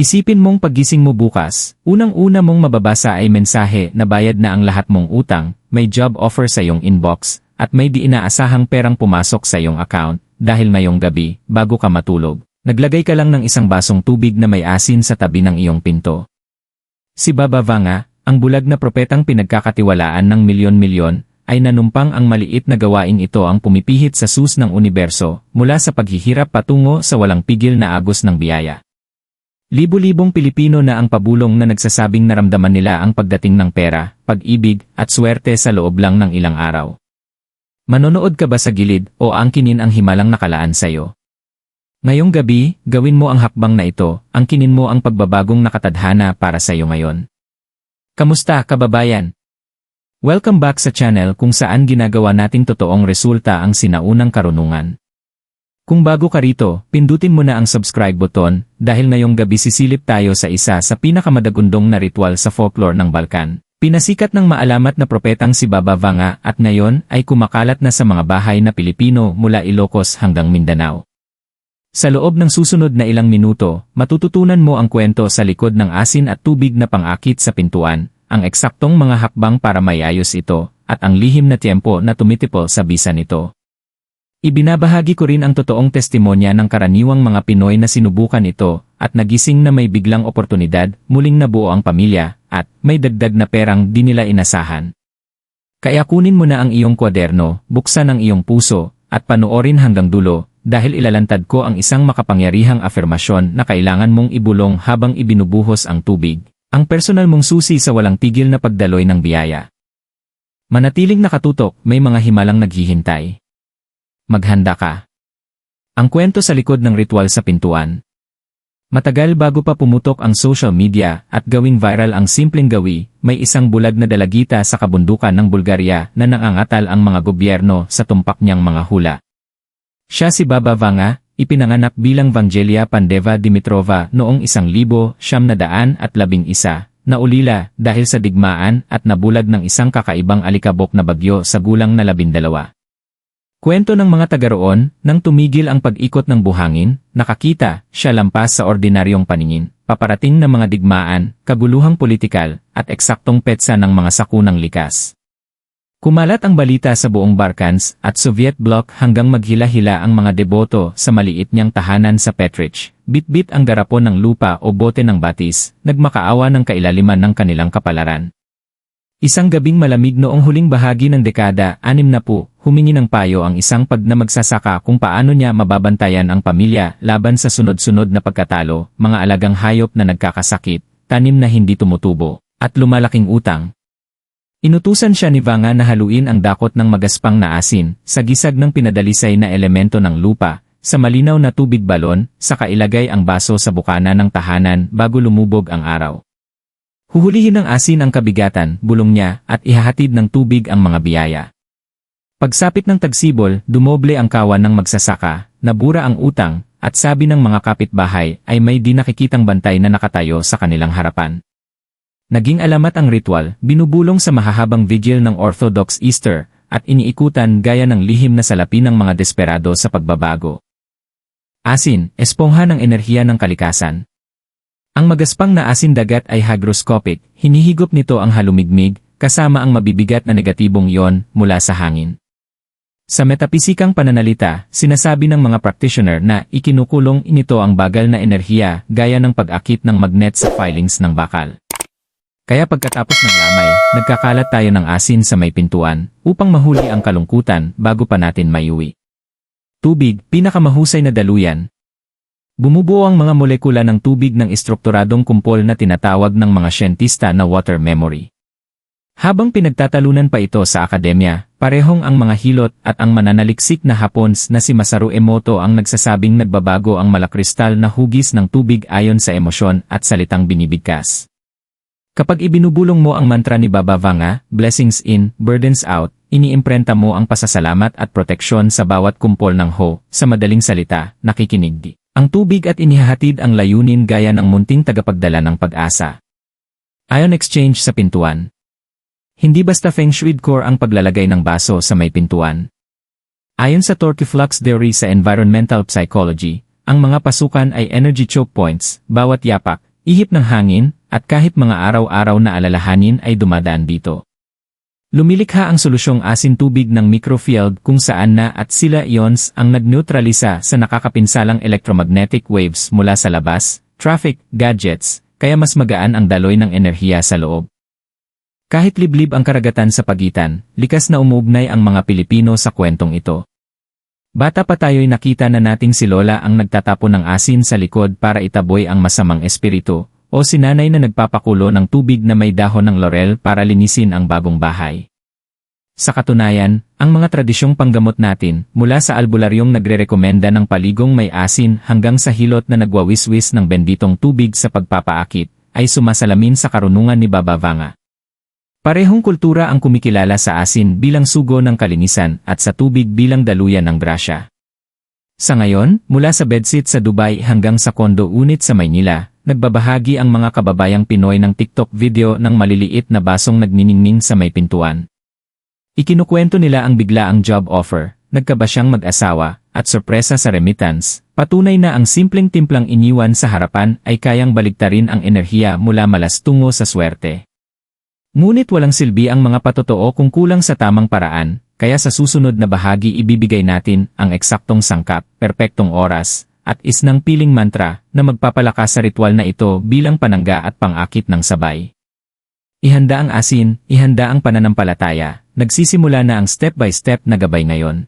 Isipin mong paggising mo bukas, unang-una mong mababasa ay mensahe na bayad na ang lahat mong utang, may job offer sa iyong inbox, at may di inaasahang perang pumasok sa iyong account, dahil ngayong gabi, bago ka matulog, naglagay ka lang ng isang basong tubig na may asin sa tabi ng iyong pinto. Si Baba Vanga, ang bulag na propetang pinagkakatiwalaan ng milyon-milyon, ay nanumpang ang maliit na gawain ito ang pumipihit sa sus ng universo mula sa paghihirap patungo sa walang pigil na agos ng biyaya. Libo-libong Pilipino na ang pabulong na nagsasabing naramdaman nila ang pagdating ng pera, pag-ibig, at swerte sa loob lang ng ilang araw. Manonood ka ba sa gilid o angkinin ang himalang nakalaan sa'yo? Ngayong gabi, gawin mo ang hakbang na ito, angkinin mo ang pagbabagong nakatadhana para sa'yo ngayon. Kamusta, kababayan? Welcome back sa channel kung saan ginagawa nating totoong resulta ang sinaunang karunungan. Kung bago ka rito, pindutin mo na ang subscribe button dahil ngayong gabi sisilip tayo sa isa sa pinakamadagundong na ritual sa folklore ng Balkan. Pinasikat ng maalamat na propetang si Baba Vanga at ngayon ay kumakalat na sa mga bahay na Pilipino mula Ilocos hanggang Mindanao. Sa loob ng susunod na ilang minuto, matututunan mo ang kwento sa likod ng asin at tubig na pangakit sa pintuan, ang eksaktong mga hakbang para mayayos ito, at ang lihim na tiempo na tumitipol sa bisa nito. Ibinabahagi ko rin ang totoong testimonya ng karaniwang mga Pinoy na sinubukan ito at nagising na may biglang oportunidad, muling nabuo ang pamilya, at may dagdag na perang di nila inasahan. Kaya kunin mo na ang iyong kwaderno, buksan ang iyong puso, at panoorin hanggang dulo, dahil ilalantad ko ang isang makapangyarihang afirmasyon na kailangan mong ibulong habang ibinubuhos ang tubig, ang personal mong susi sa walang tigil na pagdaloy ng biyaya. Manatiling nakatutok, may mga himalang naghihintay maghanda ka. Ang kwento sa likod ng ritual sa pintuan. Matagal bago pa pumutok ang social media at gawing viral ang simpleng gawi, may isang bulag na dalagita sa kabundukan ng Bulgaria na nangangatal ang mga gobyerno sa tumpak niyang mga hula. Siya si Baba Vanga, ipinanganak bilang Vangelia Pandeva Dimitrova noong isang libo, siyam na daan at labing isa, na ulila dahil sa digmaan at nabulag ng isang kakaibang alikabok na bagyo sa gulang na labindalawa. Kwento ng mga taga roon, nang tumigil ang pag-ikot ng buhangin, nakakita siya lampas sa ordinaryong paningin, paparating na mga digmaan, kaguluhang politikal, at eksaktong petsa ng mga sakunang likas. Kumalat ang balita sa buong Balkans at Soviet bloc hanggang maghila-hila ang mga deboto sa maliit niyang tahanan sa Petrich, bit-bit ang garapon ng lupa o bote ng batis, nagmakaawa ng kailaliman ng kanilang kapalaran. Isang gabing malamig noong huling bahagi ng dekada, anim na po, humingi ng payo ang isang pag na magsasaka kung paano niya mababantayan ang pamilya laban sa sunod-sunod na pagkatalo, mga alagang hayop na nagkakasakit, tanim na hindi tumutubo, at lumalaking utang. Inutusan siya ni Vanga na haluin ang dakot ng magaspang na asin, sa gisag ng pinadalisay na elemento ng lupa, sa malinaw na tubig balon, sa kailagay ang baso sa bukana ng tahanan bago lumubog ang araw. Huhulihin ng asin ang kabigatan, bulong niya, at ihahatid ng tubig ang mga biyaya. Pagsapit ng tagsibol, dumoble ang kawan ng magsasaka, nabura ang utang, at sabi ng mga kapitbahay ay may di nakikitang bantay na nakatayo sa kanilang harapan. Naging alamat ang ritual, binubulong sa mahahabang vigil ng Orthodox Easter, at iniikutan gaya ng lihim na salapi ng mga desperado sa pagbabago. Asin, espongha ng enerhiya ng kalikasan, ang magaspang na asin dagat ay hygroscopic, hinihigop nito ang halumigmig, kasama ang mabibigat na negatibong iyon mula sa hangin. Sa metapisikang pananalita, sinasabi ng mga practitioner na ikinukulong inito ang bagal na enerhiya gaya ng pag-akit ng magnet sa filings ng bakal. Kaya pagkatapos ng lamay, nagkakalat tayo ng asin sa may pintuan upang mahuli ang kalungkutan bago pa natin mayuwi. Tubig, pinakamahusay na daluyan, Bumubuo ang mga molekula ng tubig ng istrukturadong kumpol na tinatawag ng mga siyentista na water memory. Habang pinagtatalunan pa ito sa akademya, parehong ang mga hilot at ang mananaliksik na Hapons na si Masaru Emoto ang nagsasabing nagbabago ang malakristal na hugis ng tubig ayon sa emosyon at salitang binibigkas. Kapag ibinubulong mo ang mantra ni Baba Vanga, blessings in, burdens out, iniimprenta mo ang pasasalamat at proteksyon sa bawat kumpol ng ho, sa madaling salita, nakikinig di. Ang tubig at inihahatid ang layunin gaya ng munting tagapagdala ng pag-asa. Ion exchange sa pintuan. Hindi basta feng shui core ang paglalagay ng baso sa may pintuan. Ayon sa Torqueflux theory sa environmental psychology, ang mga pasukan ay energy choke points, bawat yapak, ihip ng hangin, at kahit mga araw-araw na alalahanin ay dumadaan dito. Lumilikha ang solusyong asin tubig ng microfield kung saan na at sila ions ang nagneutralisa sa nakakapinsalang electromagnetic waves mula sa labas, traffic, gadgets, kaya mas magaan ang daloy ng enerhiya sa loob. Kahit liblib ang karagatan sa pagitan, likas na umuugnay ang mga Pilipino sa kwentong ito. Bata pa tayo'y nakita na nating si Lola ang nagtatapon ng asin sa likod para itaboy ang masamang espiritu, o si nanay na nagpapakulo ng tubig na may dahon ng laurel para linisin ang bagong bahay. Sa katunayan, ang mga tradisyong panggamot natin, mula sa albularyong nagrerekomenda ng paligong may asin hanggang sa hilot na nagwawiswis ng benditong tubig sa pagpapaakit, ay sumasalamin sa karunungan ni Baba Vanga. Parehong kultura ang kumikilala sa asin bilang sugo ng kalinisan at sa tubig bilang daluyan ng grasya. Sa ngayon, mula sa bedsit sa Dubai hanggang sa kondo unit sa Maynila, nagbabahagi ang mga kababayang Pinoy ng TikTok video ng maliliit na basong nagniningning sa may pintuan. Ikinukwento nila ang biglaang job offer, nagkaba siyang mag-asawa, at sorpresa sa remittance, patunay na ang simpleng timplang iniwan sa harapan ay kayang baligtarin ang enerhiya mula malas tungo sa swerte. Ngunit walang silbi ang mga patotoo kung kulang sa tamang paraan, kaya sa susunod na bahagi ibibigay natin ang eksaktong sangkap, perpektong oras, at isnang piling mantra na magpapalakas sa ritual na ito bilang panangga at pangakit ng sabay. Ihanda ang asin, ihanda ang pananampalataya, nagsisimula na ang step-by-step na gabay ngayon.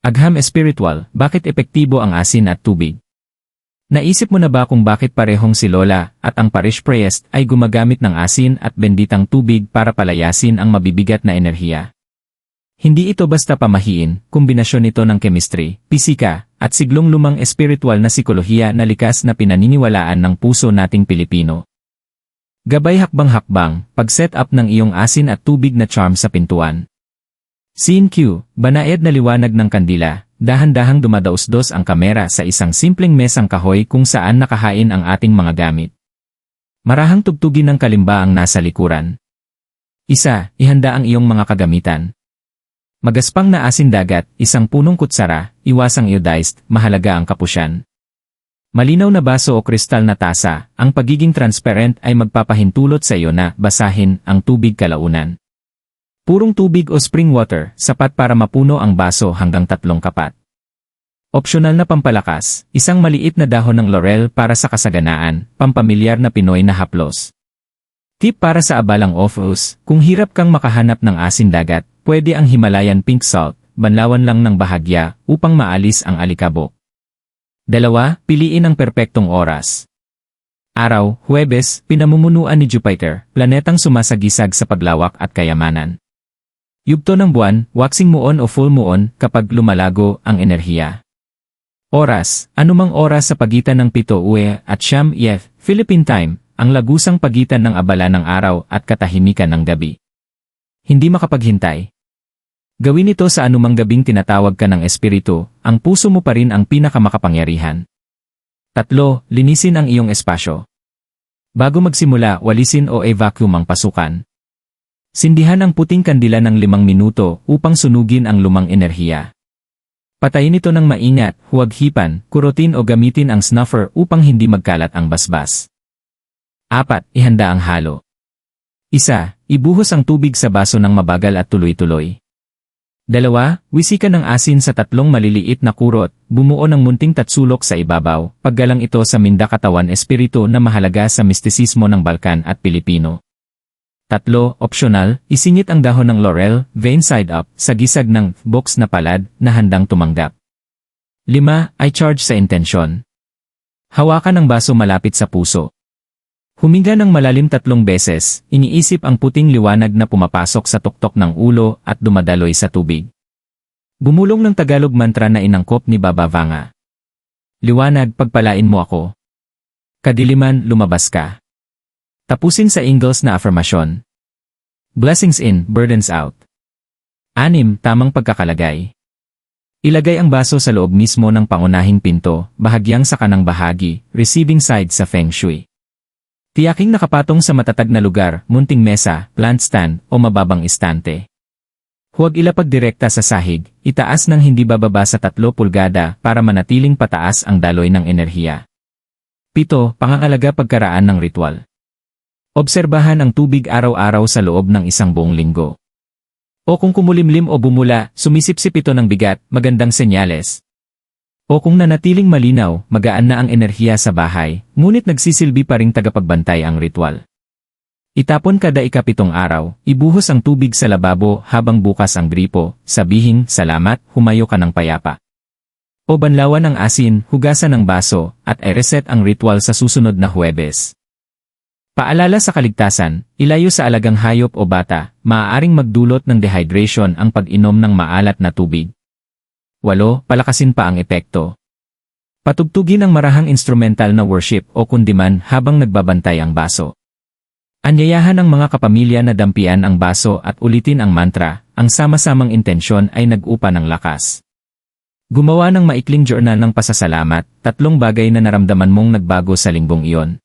Agham Espiritual, bakit epektibo ang asin at tubig? Naisip mo na ba kung bakit parehong si Lola at ang parish priest ay gumagamit ng asin at benditang tubig para palayasin ang mabibigat na enerhiya? Hindi ito basta pamahiin, kombinasyon ito ng chemistry, pisika, at siglong lumang espiritual na sikolohiya na likas na pinaniniwalaan ng puso nating Pilipino. Gabay hakbang-hakbang, pag-set up ng iyong asin at tubig na charm sa pintuan. Scene Q, banayad na liwanag ng kandila, dahan-dahang dumadaos-dos ang kamera sa isang simpleng mesang kahoy kung saan nakahain ang ating mga gamit. Marahang tugtugin ng kalimba ang nasa likuran. Isa, ihanda ang iyong mga kagamitan. Magaspang na asin dagat, isang punong kutsara, iwasang iodized, mahalaga ang kapusyan. Malinaw na baso o kristal na tasa, ang pagiging transparent ay magpapahintulot sa iyo na basahin ang tubig kalaunan. Purong tubig o spring water, sapat para mapuno ang baso hanggang tatlong kapat. Opsyonal na pampalakas, isang maliit na dahon ng laurel para sa kasaganaan, pampamilyar na Pinoy na haplos. Tip para sa abalang offos, kung hirap kang makahanap ng asin dagat, pwede ang Himalayan pink salt, banlawan lang ng bahagya, upang maalis ang alikabok. Dalawa, piliin ang perpektong oras. Araw, Huwebes, pinamumunuan ni Jupiter, planetang sumasagisag sa paglawak at kayamanan. Yugto ng buwan, waxing moon o full moon kapag lumalago ang enerhiya. Oras, anumang oras sa pagitan ng 7 UE at Siyam EF, Philippine Time, ang lagusang pagitan ng abala ng araw at katahimikan ng gabi. Hindi makapaghintay. Gawin ito sa anumang gabing tinatawag ka ng espiritu, ang puso mo pa rin ang pinakamakapangyarihan. Tatlo, linisin ang iyong espasyo. Bago magsimula, walisin o evacuum ang pasukan. Sindihan ang puting kandila ng limang minuto upang sunugin ang lumang enerhiya. Patayin ito ng maingat, huwag hipan, kurotin o gamitin ang snuffer upang hindi magkalat ang basbas. 4. Ihanda ang halo. Isa, ibuhos ang tubig sa baso ng mabagal at tuloy-tuloy. Dalawa, wisikan ng asin sa tatlong maliliit na kurot, bumuo ng munting tatsulok sa ibabaw, paggalang ito sa minda katawan espiritu na mahalaga sa mistisismo ng Balkan at Pilipino. Tatlo, optional, isingit ang dahon ng laurel, vein side up, sa gisag ng box na palad na handang tumanggap. Lima, I charge sa intensyon. Hawakan ang baso malapit sa puso. Huminga ng malalim tatlong beses, iniisip ang puting liwanag na pumapasok sa tuktok ng ulo at dumadaloy sa tubig. Bumulong ng Tagalog mantra na inangkop ni Baba Vanga. Liwanag, pagpalain mo ako. Kadiliman, lumabas ka. Tapusin sa Ingalls na afirmasyon. Blessings in, burdens out. Anim, tamang pagkakalagay. Ilagay ang baso sa loob mismo ng pangunahing pinto, bahagyang sa kanang bahagi, receiving side sa Feng Shui. Tiyaking nakapatong sa matatag na lugar, munting mesa, plant stand, o mababang istante. Huwag ilapag direkta sa sahig, itaas ng hindi bababa sa 3 pulgada para manatiling pataas ang daloy ng enerhiya. Pito, pangangalaga pagkaraan ng ritual. Obserbahan ang tubig araw-araw sa loob ng isang buong linggo. O kung kumulimlim o bumula, sumisipsip ito ng bigat, magandang senyales. O kung nanatiling malinaw, magaan na ang enerhiya sa bahay, ngunit nagsisilbi pa ring tagapagbantay ang ritual. Itapon kada ikapitong araw, ibuhos ang tubig sa lababo habang bukas ang gripo, sabihing, salamat, humayo ka ng payapa. O banlawan ang asin, hugasan ng baso, at i-reset ang ritual sa susunod na Huwebes. Paalala sa kaligtasan, ilayo sa alagang hayop o bata, maaaring magdulot ng dehydration ang pag-inom ng maalat na tubig. 8. Palakasin pa ang epekto. Patugtugin ang marahang instrumental na worship o kundiman habang nagbabantay ang baso. Anyayahan ng mga kapamilya na dampian ang baso at ulitin ang mantra, ang sama-samang intensyon ay nag-upa ng lakas. Gumawa ng maikling journal ng pasasalamat, tatlong bagay na naramdaman mong nagbago sa linggong iyon.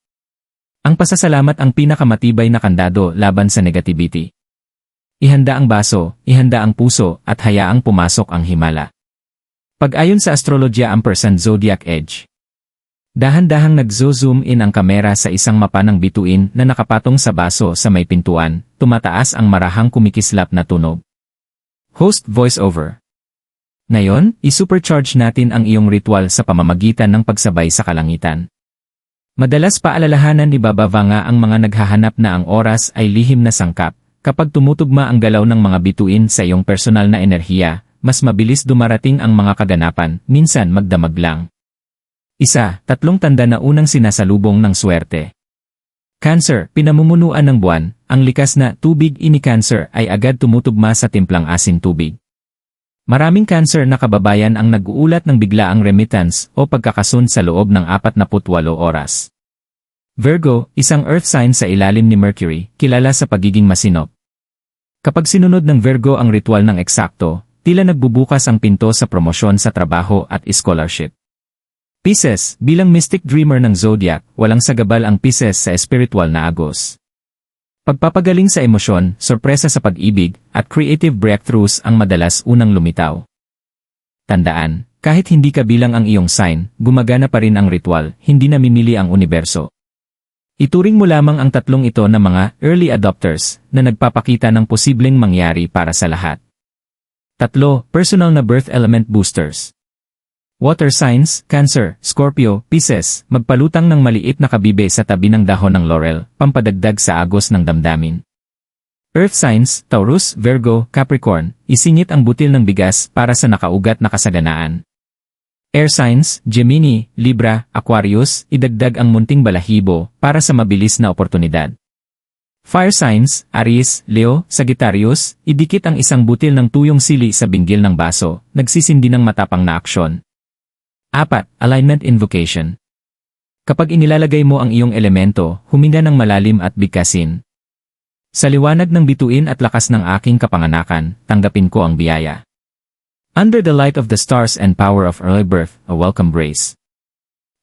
Ang pasasalamat ang pinakamatibay na kandado laban sa negativity. Ihanda ang baso, ihanda ang puso, at hayaang pumasok ang himala. Pag-ayon sa astrologya ampersand zodiac edge. Dahan-dahang nagzo-zoom in ang kamera sa isang mapa ng bituin na nakapatong sa baso sa may pintuan, tumataas ang marahang kumikislap na tunog. Host voiceover. Ngayon, isupercharge natin ang iyong ritual sa pamamagitan ng pagsabay sa kalangitan. Madalas paalalahanan ni Baba Vanga ang mga naghahanap na ang oras ay lihim na sangkap. Kapag tumutugma ang galaw ng mga bituin sa iyong personal na enerhiya, mas mabilis dumarating ang mga kaganapan, minsan magdamag lang. Isa, tatlong tanda na unang sinasalubong ng swerte. Cancer, pinamumunuan ng buwan, ang likas na tubig ini cancer ay agad tumutugma sa timplang asin tubig. Maraming cancer na kababayan ang nag-uulat ng biglaang remittance o pagkakasun sa loob ng 48 oras. Virgo, isang earth sign sa ilalim ni Mercury, kilala sa pagiging masinop. Kapag sinunod ng Virgo ang ritual ng eksakto, tila nagbubukas ang pinto sa promosyon sa trabaho at scholarship. Pisces, bilang mystic dreamer ng zodiac, walang sagabal ang Pisces sa spiritual na agos. Pagpapagaling sa emosyon, sorpresa sa pag-ibig, at creative breakthroughs ang madalas unang lumitaw. Tandaan, kahit hindi ka bilang ang iyong sign, gumagana pa rin ang ritual, hindi namimili ang universo. Ituring mo lamang ang tatlong ito na mga early adopters na nagpapakita ng posibleng mangyari para sa lahat. Tatlo, personal na birth element boosters. Water signs, Cancer, Scorpio, Pisces, magpalutang ng maliit na kabibe sa tabi ng dahon ng laurel, pampadagdag sa agos ng damdamin. Earth signs, Taurus, Virgo, Capricorn, isingit ang butil ng bigas para sa nakaugat na kasaganaan. Air signs, Gemini, Libra, Aquarius, idagdag ang munting balahibo para sa mabilis na oportunidad. Fire signs, Aries, Leo, Sagittarius, idikit ang isang butil ng tuyong sili sa binggil ng baso, nagsisindi ng matapang na aksyon. 4. Alignment Invocation Kapag inilalagay mo ang iyong elemento, huminga ng malalim at bigkasin. Sa liwanag ng bituin at lakas ng aking kapanganakan, tanggapin ko ang biyaya. Under the light of the stars and power of early birth, a welcome brace.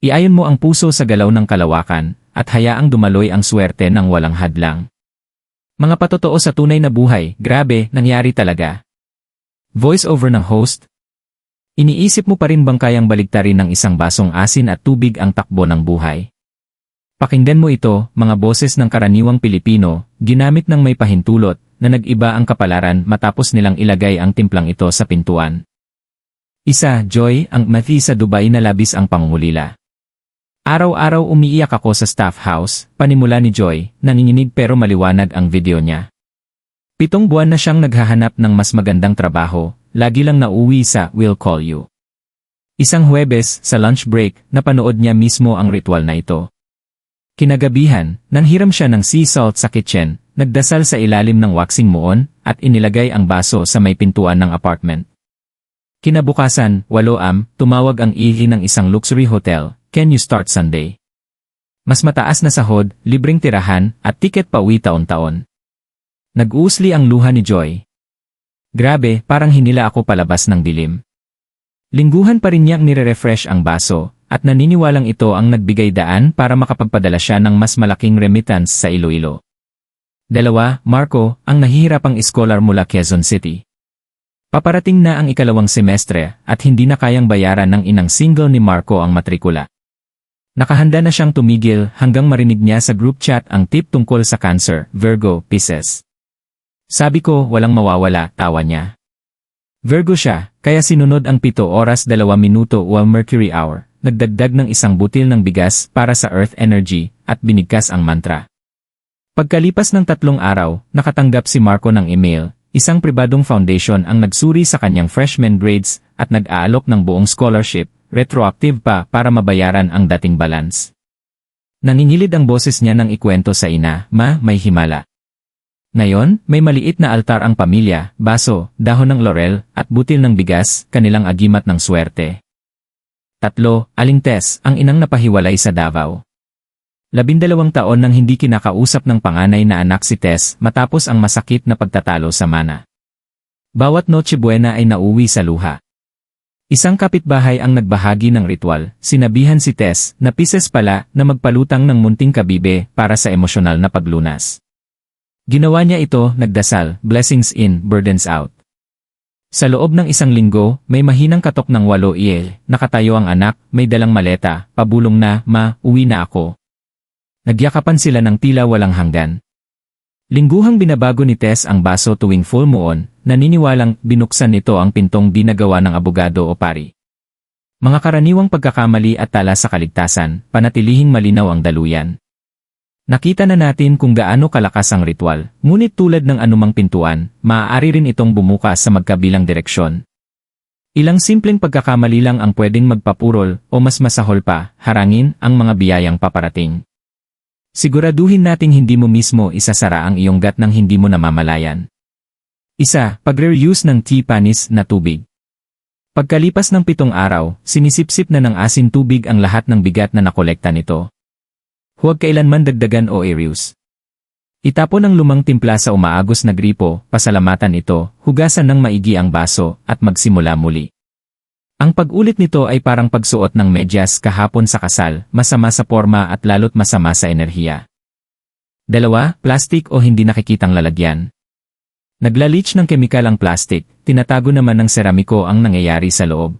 Iayon mo ang puso sa galaw ng kalawakan, at hayaang dumaloy ang swerte ng walang hadlang. Mga patotoo sa tunay na buhay, grabe, nangyari talaga. Voice over ng host, Iniisip mo pa rin bang kayang baligtarin ng isang basong asin at tubig ang takbo ng buhay? Pakinggan mo ito, mga boses ng karaniwang Pilipino, ginamit ng may pahintulot, na nag-iba ang kapalaran matapos nilang ilagay ang timplang ito sa pintuan. Isa, Joy, ang mathi sa Dubai na labis ang pangungulila. Araw-araw umiiyak ako sa staff house, panimula ni Joy, nanginginig pero maliwanag ang video niya. Pitong buwan na siyang naghahanap ng mas magandang trabaho, lagi lang nauwi sa Will Call You. Isang Huwebes, sa lunch break, napanood niya mismo ang ritual na ito. Kinagabihan, nanghiram siya ng sea salt sa kitchen, nagdasal sa ilalim ng waxing muon, at inilagay ang baso sa may pintuan ng apartment. Kinabukasan, walo am, tumawag ang ihi ng isang luxury hotel, Can you start Sunday? Mas mataas na sahod, libreng tirahan, at tiket pa uwi taon-taon. Nag-uusli ang luha ni Joy, Grabe, parang hinila ako palabas ng dilim. Lingguhan pa rin niyang nire-refresh ang baso, at naniniwalang ito ang nagbigay daan para makapagpadala siya ng mas malaking remittance sa Iloilo. Dalawa, Marco, ang nahihirapang scholar mula Quezon City. Paparating na ang ikalawang semestre at hindi na kayang bayaran ng inang single ni Marco ang matrikula. Nakahanda na siyang tumigil hanggang marinig niya sa group chat ang tip tungkol sa cancer, Virgo, Pisces. Sabi ko, walang mawawala, tawa niya. Virgo siya, kaya sinunod ang 7 oras 2 minuto while Mercury hour, nagdagdag ng isang butil ng bigas para sa Earth Energy, at binigkas ang mantra. Pagkalipas ng tatlong araw, nakatanggap si Marco ng email, isang pribadong foundation ang nagsuri sa kanyang freshman grades at nag-aalok ng buong scholarship, retroactive pa para mabayaran ang dating balance. Nanginilid ang boses niya nang ikwento sa ina, ma, may himala. Ngayon, may maliit na altar ang pamilya, baso, dahon ng laurel, at butil ng bigas, kanilang agimat ng swerte. Tatlo, Aling Tess, ang inang napahiwalay sa Davao. Labindalawang taon nang hindi kinakausap ng panganay na anak si Tess matapos ang masakit na pagtatalo sa mana. Bawat Noche Buena ay nauwi sa luha. Isang kapitbahay ang nagbahagi ng ritual, sinabihan si Tess na Pisces pala na magpalutang ng munting kabibe para sa emosyonal na paglunas. Ginawa niya ito, nagdasal, blessings in, burdens out. Sa loob ng isang linggo, may mahinang katok ng walo iel, nakatayo ang anak, may dalang maleta, pabulong na, ma, uwi na ako. Nagyakapan sila ng tila walang hanggan. Lingguhang binabago ni Tess ang baso tuwing full moon, naniniwalang binuksan nito ang pintong di nagawa ng abogado o pari. Mga karaniwang pagkakamali at tala sa kaligtasan, panatilihing malinaw ang daluyan. Nakita na natin kung gaano kalakas ang ritual, ngunit tulad ng anumang pintuan, maaari rin itong bumukas sa magkabilang direksyon. Ilang simpleng pagkakamali lang ang pwedeng magpapurol o mas masahol pa, harangin ang mga biyayang paparating. Siguraduhin nating hindi mo mismo isasara ang iyong gat ng hindi mo namamalayan. Isa, pagre-reuse ng tea panis na tubig. Pagkalipas ng pitong araw, sinisipsip na ng asin tubig ang lahat ng bigat na nakolekta nito. Huwag kailanman dagdagan o i-reuse. Itapon ang lumang timpla sa umaagos na gripo, pasalamatan ito, hugasan ng maigi ang baso, at magsimula muli. Ang pag-ulit nito ay parang pagsuot ng medyas kahapon sa kasal, masama sa forma at lalo't masama sa enerhiya. Dalawa, plastic o hindi nakikitang lalagyan. Naglaleach ng kemikal ang plastic, tinatago naman ng seramiko ang nangyayari sa loob.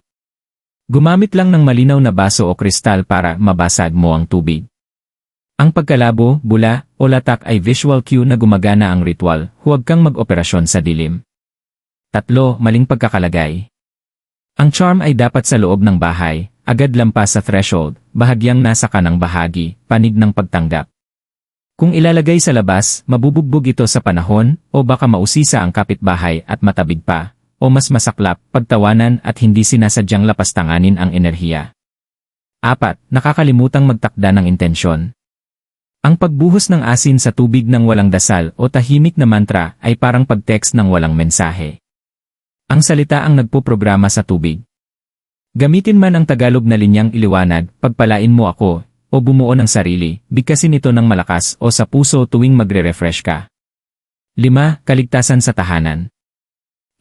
Gumamit lang ng malinaw na baso o kristal para mabasag mo ang tubig. Ang pagkalabo, bula, o latak ay visual cue na gumagana ang ritual, huwag kang mag-operasyon sa dilim. Tatlo, maling pagkakalagay. Ang charm ay dapat sa loob ng bahay, agad lampas sa threshold, bahagyang nasa kanang bahagi, panig ng pagtanggap. Kung ilalagay sa labas, mabubugbog ito sa panahon, o baka mausisa ang kapitbahay at matabig pa, o mas masaklap, pagtawanan at hindi sinasadyang lapastanganin ang enerhiya. Apat, nakakalimutang magtakda ng intensyon. Ang pagbuhos ng asin sa tubig ng walang dasal o tahimik na mantra ay parang pag-text ng walang mensahe. Ang salita ang nagpuprograma sa tubig. Gamitin man ang Tagalog na linyang iliwanag, pagpalain mo ako, o bumuo ng sarili, bigkasin ito ng malakas o sa puso tuwing magre-refresh ka. 5. Kaligtasan sa tahanan.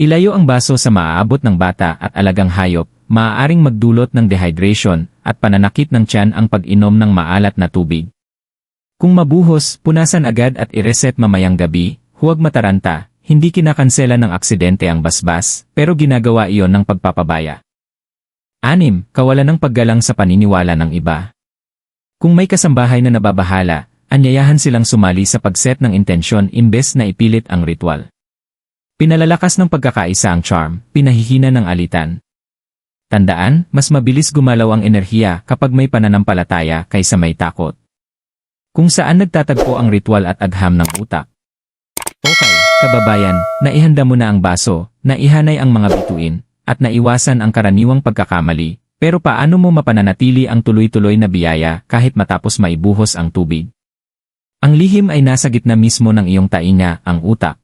Ilayo ang baso sa maaabot ng bata at alagang hayop, maaaring magdulot ng dehydration at pananakit ng tiyan ang pag-inom ng maalat na tubig. Kung mabuhos, punasan agad at i-reset mamayang gabi, huwag mataranta, hindi kinakansela ng aksidente ang basbas, pero ginagawa iyon ng pagpapabaya. 6. Kawalan ng paggalang sa paniniwala ng iba. Kung may kasambahay na nababahala, anyayahan silang sumali sa pagset ng intensyon imbes na ipilit ang ritual. Pinalalakas ng pagkakaisa ang charm, pinahihina ng alitan. Tandaan, mas mabilis gumalaw ang enerhiya kapag may pananampalataya kaysa may takot. Kung saan nagtatagpo ang ritual at agham ng utak. Okay, kababayan, naihanda mo na ang baso, naihanay ang mga bituin, at naiwasan ang karaniwang pagkakamali, pero paano mo mapananatili ang tuloy-tuloy na biyaya kahit matapos maibuhos ang tubig? Ang lihim ay nasa gitna mismo ng iyong tainga, ang utak.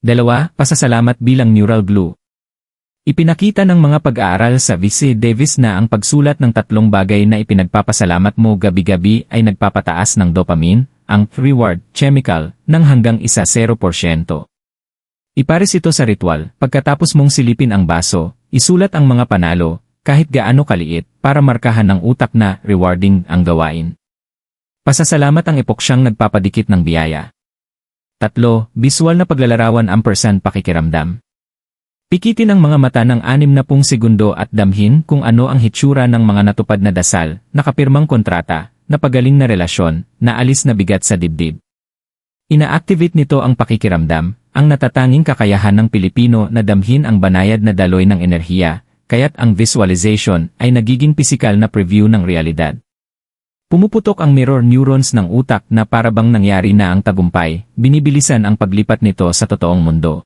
Dalawa, pasasalamat bilang neural glue. Ipinakita ng mga pag-aaral sa VC Davis na ang pagsulat ng tatlong bagay na ipinagpapasalamat mo gabi-gabi ay nagpapataas ng dopamine, ang reward chemical, ng hanggang isa 0%. Ipares ito sa ritual, pagkatapos mong silipin ang baso, isulat ang mga panalo, kahit gaano kaliit, para markahan ng utak na rewarding ang gawain. Pasasalamat ang epoksyang nagpapadikit ng biyaya. Tatlo, visual na paglalarawan ang percent pakikiramdam. Pikitin ang mga mata ng anim na pung segundo at damhin kung ano ang hitsura ng mga natupad na dasal, nakapirmang kontrata, napagaling na relasyon, naalis na bigat sa dibdib. Ina-activate nito ang pakikiramdam, ang natatanging kakayahan ng Pilipino na damhin ang banayad na daloy ng enerhiya, kaya't ang visualization ay nagiging pisikal na preview ng realidad. Pumuputok ang mirror neurons ng utak na parabang nangyari na ang tagumpay, binibilisan ang paglipat nito sa totoong mundo.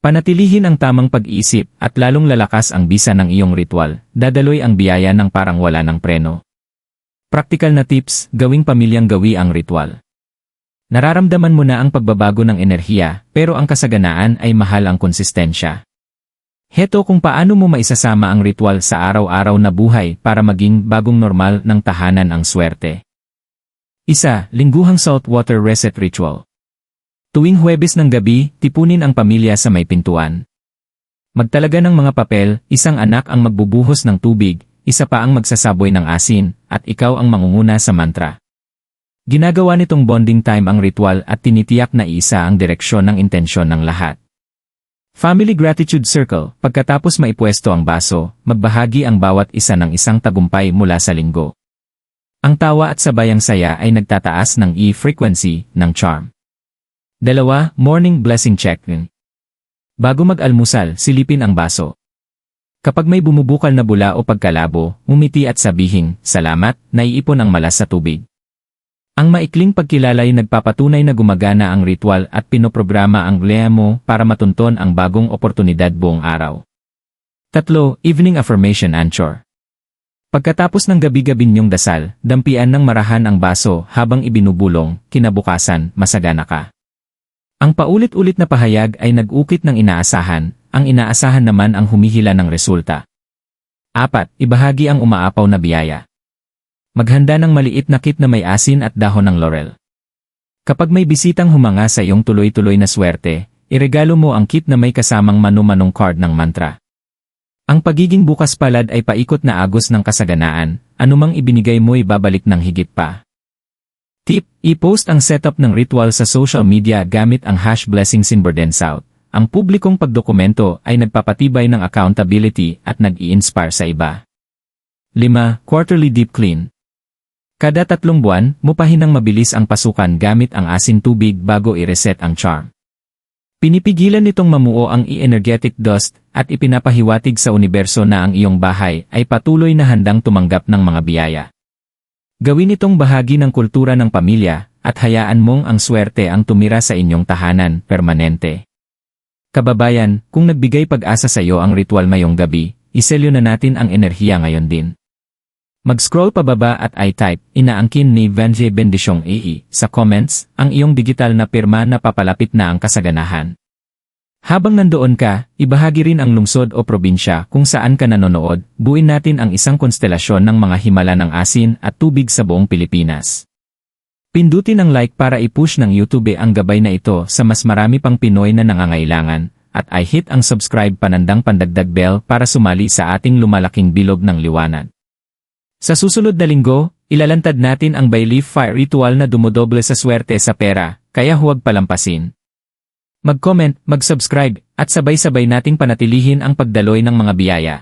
Panatilihin ang tamang pag-iisip at lalong lalakas ang bisa ng iyong ritual, dadaloy ang biyaya ng parang wala ng preno. Praktikal na tips, gawing pamilyang gawi ang ritual. Nararamdaman mo na ang pagbabago ng enerhiya, pero ang kasaganaan ay mahal ang konsistensya. Heto kung paano mo maisasama ang ritual sa araw-araw na buhay para maging bagong normal ng tahanan ang swerte. Isa, lingguhang saltwater reset ritual. Tuwing Huwebes ng gabi, tipunin ang pamilya sa may pintuan. Magtalaga ng mga papel, isang anak ang magbubuhos ng tubig, isa pa ang magsasaboy ng asin, at ikaw ang mangunguna sa mantra. Ginagawa nitong bonding time ang ritual at tinitiyak na isa ang direksyon ng intensyon ng lahat. Family Gratitude Circle, pagkatapos maipwesto ang baso, magbahagi ang bawat isa ng isang tagumpay mula sa linggo. Ang tawa at sabayang saya ay nagtataas ng E-frequency ng charm. Dalawa, morning blessing check. Bago mag-almusal, silipin ang baso. Kapag may bumubukal na bula o pagkalabo, umiti at sabihin, salamat, naiipon ang malas sa tubig. Ang maikling pagkilala ay nagpapatunay na gumagana ang ritual at pinoprograma ang glea mo para matunton ang bagong oportunidad buong araw. Tatlo, Evening Affirmation Anchor Pagkatapos ng gabi-gabi niyong dasal, dampian ng marahan ang baso habang ibinubulong, kinabukasan, masagana ka. Ang paulit-ulit na pahayag ay nag-ukit ng inaasahan, ang inaasahan naman ang humihila ng resulta. Apat, ibahagi ang umaapaw na biyaya. Maghanda ng maliit na kit na may asin at dahon ng laurel. Kapag may bisitang humanga sa iyong tuloy-tuloy na swerte, iregalo mo ang kit na may kasamang manu-manong card ng mantra. Ang pagiging bukas palad ay paikot na agos ng kasaganaan, anumang ibinigay mo'y babalik ng higit pa. Tip, i-post ang setup ng ritual sa social media gamit ang hash blessings in. Ang publikong pagdokumento ay nagpapatibay ng accountability at nag-i-inspire sa iba. 5. Quarterly Deep Clean Kada tatlong buwan, mupahin ng mabilis ang pasukan gamit ang asin tubig bago i-reset ang charm. Pinipigilan nitong mamuo ang e-energetic dust at ipinapahiwatig sa universo na ang iyong bahay ay patuloy na handang tumanggap ng mga biyaya. Gawin itong bahagi ng kultura ng pamilya at hayaan mong ang swerte ang tumira sa inyong tahanan permanente. Kababayan, kung nagbigay pag-asa sa iyo ang ritual ngayong gabi, iselyo na natin ang enerhiya ngayon din. Mag-scroll pababa at i-type, inaangkin ni Vanje Bendisyong AE, sa comments, ang iyong digital na pirma na papalapit na ang kasaganahan. Habang nandoon ka, ibahagi rin ang lungsod o probinsya kung saan ka nanonood, buin natin ang isang konstelasyon ng mga himala ng asin at tubig sa buong Pilipinas. Pindutin ang like para i-push ng YouTube ang gabay na ito sa mas marami pang Pinoy na nangangailangan, at i-hit ang subscribe panandang pandagdag bell para sumali sa ating lumalaking bilog ng liwanag. Sa susunod na linggo, ilalantad natin ang by leaf fire ritual na dumodoble sa swerte sa pera, kaya huwag palampasin. Mag-comment, mag-subscribe, at sabay-sabay nating panatilihin ang pagdaloy ng mga biyaya.